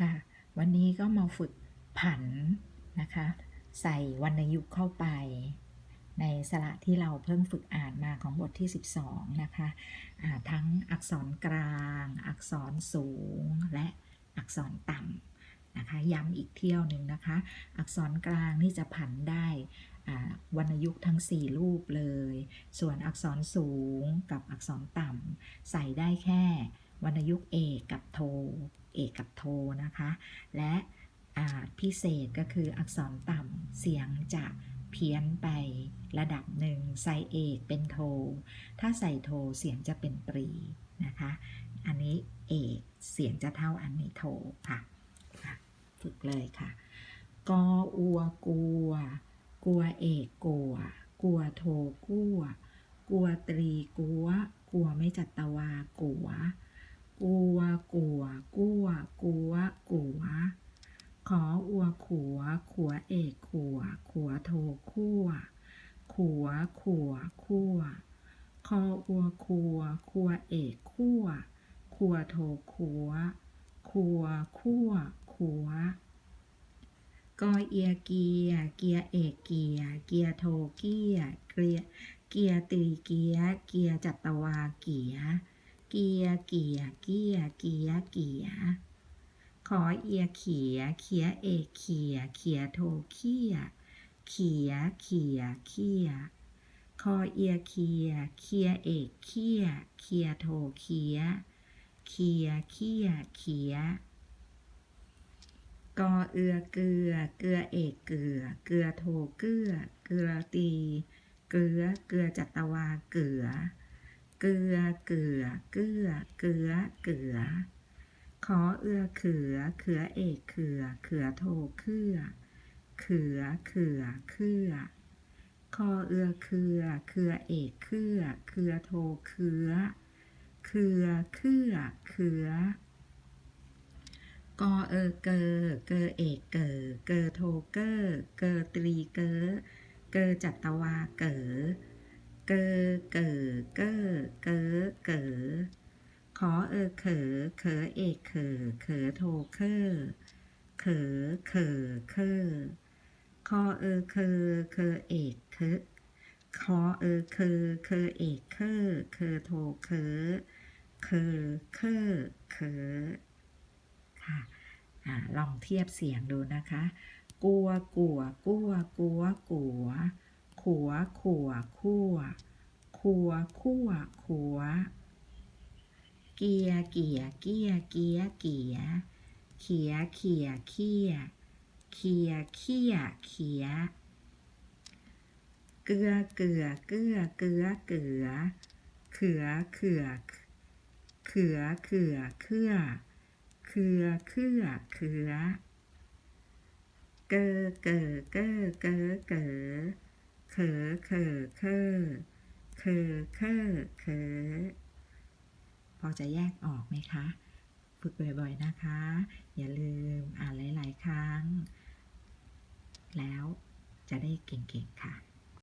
ค่ะ วันนี้ก็มาฝึกผันนะคะ ใส่วรรณยุกต์เข้าไป ในสระที่เราเพิ่งฝึกอ่านมาของบทที่ 12 นะคะอ่าทั้งอักษรกลาง อักษรสูงและอักษรต่ำนะคะ ย้ำอีกเที่ยวหนึ่งนะคะ อักษรกลางนี่จะผันได้วรรณยุกต์ทั้ง 4 รูปเลย ส่วนอักษรสูงกับอักษรต่ำใส่ได้แค่วรรณยุกต์เอกกับโท เอกกับโทนะคะ และพิเศษก็คืออักษรต่ำเสียงจะเพี้ยนไประดับหนึ่งใส่เอกเป็นโท ถ้าใส่โทเสียงจะเป็นตรีนะคะ อันนี้เอกเสียงจะเท่าอันนี้โทค่ะค่ะฝึกเลยค่ะ กออัวกัวกัวเอกกัวกัวโทกัวกัวตรีกัวกัวไม่จัตวากัว กัวกัวกัวกัวกัวขออัวขัว ขัวเอกขัว ขัวโทคั่วขัวขัวคั่วคออัวคัวคัวเอกคั่ว ขัวโทขัว ขัวคั่วขัวกอเอียเกีย เกียเอกเกีย เกียโทเกีย เกีย เกียตีเกีย เกียจัตวาเกีย กียเกียเกียเกียเกียขอเอียเขียเขียเอกเขียเขียโทเขียเขียเขียเขียคอเอียเขียเขียเอกเขียเขียโทเขียเขียเขียเขียกอเอือเกลือ เกลือเอกเกลือ เกลือโทเกลือ เกลือตี เกลือ เกลือจัตวาเกลือ เกลือเกลือเกลือเกลือเกลือ ขอเอือเขือเขือเอกเขือเขือโทเขือเขือเขือเขือคอเอือเขือเขือเอกเขือเขือโทเขือเขือเขือเขือกอเออเกอเกอเอกเกอเกอโทเกอเกอตรีเกอเกอจัตวาเกอ เกอเกอเกอเกอเกอขอเออเขอเขอเอกเขอเขอโทเคอเขอเขอเคอคอเออเคอเคอเอกเคอคอเออเคอเคอเอกเคอเคอโทเคอเคอเคอเคอค่ะลองเทียบเสียงดูนะคะ กัวกัวกัวกัวกัว ขัวขัวขั่วขัวขั่วขัว เกียเกียเกียเกียเกียเขียเขียเขียเขียเขียเขียเกลือเกลือเกลือเกลือเกลือเขือเขือเขือเขือเขือเขือเขือเขือเกอเกอเกอเกอเกอ เขอเขอเคอเคอเคอเคอพอจะแยกออกไหมคะ ฝึกบ่อยๆนะคะ อย่าลืมอ่านหลายๆครั้ง แล้วจะได้เก่งๆค่ะ